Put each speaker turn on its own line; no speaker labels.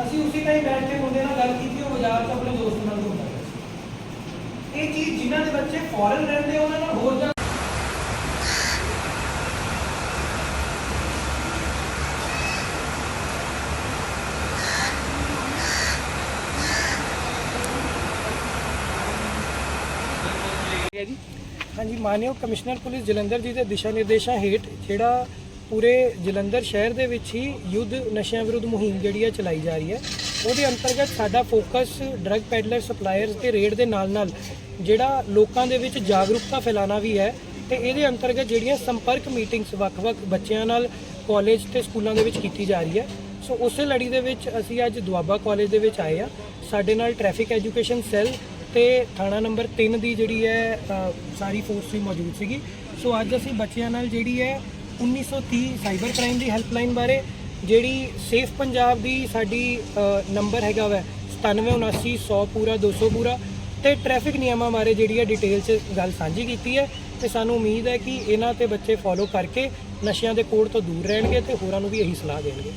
ਅਸੀਂ ਉਸੇ ਟਾਈਮ ਬੈਠ ਕੇ ਮੁੰਡੇ ਨਾਲ ਗੱਲ ਕੀਤੀ ਉਹ ਬਾਜ਼ਾਰ 'ਚ ਆਪਣੇ ਦੋਸਤ ਨਾਲ ਘੁੰਮਦਾ ਇਹ ਚੀਜ਼ ਜਿਨ੍ਹਾਂ ਦੇ ਬੱਚੇ ਫੋਰਨ ਰਹਿੰਦੇ ਉਹਨਾਂ ਨਾਲ ਹੋਰ
ਹੈ ਜੀ?
ਹਾਂਜੀ, ਮਾਨਯੋਗ ਕਮਿਸ਼ਨਰ ਪੁਲਿਸ ਜਲੰਧਰ ਜੀ ਦੇ ਦਿਸ਼ਾ ਨਿਰਦੇਸ਼ਾਂ ਹੇਠ ਜਿਹੜਾ ਪੂਰੇ ਜਲੰਧਰ ਸ਼ਹਿਰ ਦੇ ਵਿੱਚ ਹੀ ਯੁੱਧ ਨਸ਼ਿਆਂ ਵਿਰੁੱਧ ਮੁਹਿੰਮ ਜਿਹੜੀ ਹੈ ਚਲਾਈ ਜਾ ਰਹੀ ਹੈ, ਉਹਦੇ ਅੰਤਰਗਤ ਸਾਡਾ ਫੋਕਸ ਡਰੱਗ ਪੈਡਲਰ ਸਪਲਾਇਰਸ ਤੇ ਰੇਡ ਦੇ ਨਾਲ ਨਾਲ ਜਿਹੜਾ ਲੋਕਾਂ ਦੇ ਵਿੱਚ ਜਾਗਰੂਕਤਾ ਫੈਲਾਉਣਾ ਵੀ ਹੈ ਤੇ ਇਹਦੇ ਅੰਤਰਗਤ ਜਿਹੜੀਆਂ ਸੰਪਰਕ ਮੀਟਿੰਗਸ ਵੱਖ-ਵੱਖ ਬੱਚਿਆਂ ਨਾਲ ਕਾਲਜ ਤੇ ਸਕੂਲਾਂ ਦੇ ਵਿੱਚ ਕੀਤੀ ਜਾ ਰਹੀ ਹੈ। ਸੋ ਉਸੇ ਲੜੀ ਦੇ ਵਿੱਚ ਅਸੀਂ ਅੱਜ ਦੁਆਬਾ ਕਾਲਜ ਦੇ ਵਿੱਚ ਆਏ ਆ ਸਾਡੇ ਨਾਲ ਟ੍ਰੈਫਿਕ ਐਜੂਕੇਸ਼ਨ ਸੈੱਲ ਤੇ ਥਾਣਾ ਨੰਬਰ 3 ਦੀ ਜਿਹੜੀ ਹੈ ਅ, ਸਾਰੀ ਫੋਰਸ ਵੀ ਮੌਜੂਦ ਸੀਗੀ। ਸੋ ਅੱਜ ਅਸੀਂ ਬੱਚਿਆਂ ਨਾਲ ਜਿਹੜੀ ਹੈ 1930 ਸਾਈਬਰ ਕ੍ਰਾਈਮ ਦੀ ਹੈਲਪਲਾਈਨ ਬਾਰੇ ਜਿਹੜੀ ਸੇਫ ਪੰਜਾਬ ਦੀ ਸਾਡੀ ਅ, ਨੰਬਰ ਹੈਗਾ ਵੈ 9779 100 ਪੂਰਾ 200 ਪੂਰਾ ਤੇ ਟ੍ਰੈਫਿਕ ਨਿਯਮਾਂ ਬਾਰੇ ਜਿਹੜੀ ਹੈ ਡਿਟੇਲ 'ਚ ਗੱਲ ਸਾਂਝੀ ਕੀਤੀ ਹੈ। ਤੇ ਸਾਨੂੰ ਉਮੀਦ ਹੈ ਕਿ ਇਹਨਾਂ ਤੇ ਬੱਚੇ ਫੋਲੋ ਕਰਕੇ ਨਸ਼ਿਆਂ ਦੇ ਕੋੜ ਤੋਂ ਦੂਰ ਰਹਿਣਗੇ ਤੇ ਹੋਰਾਂ ਨੂੰ ਵੀ ਇਹੀ ਸਲਾਹ ਦੇਣਗੇ।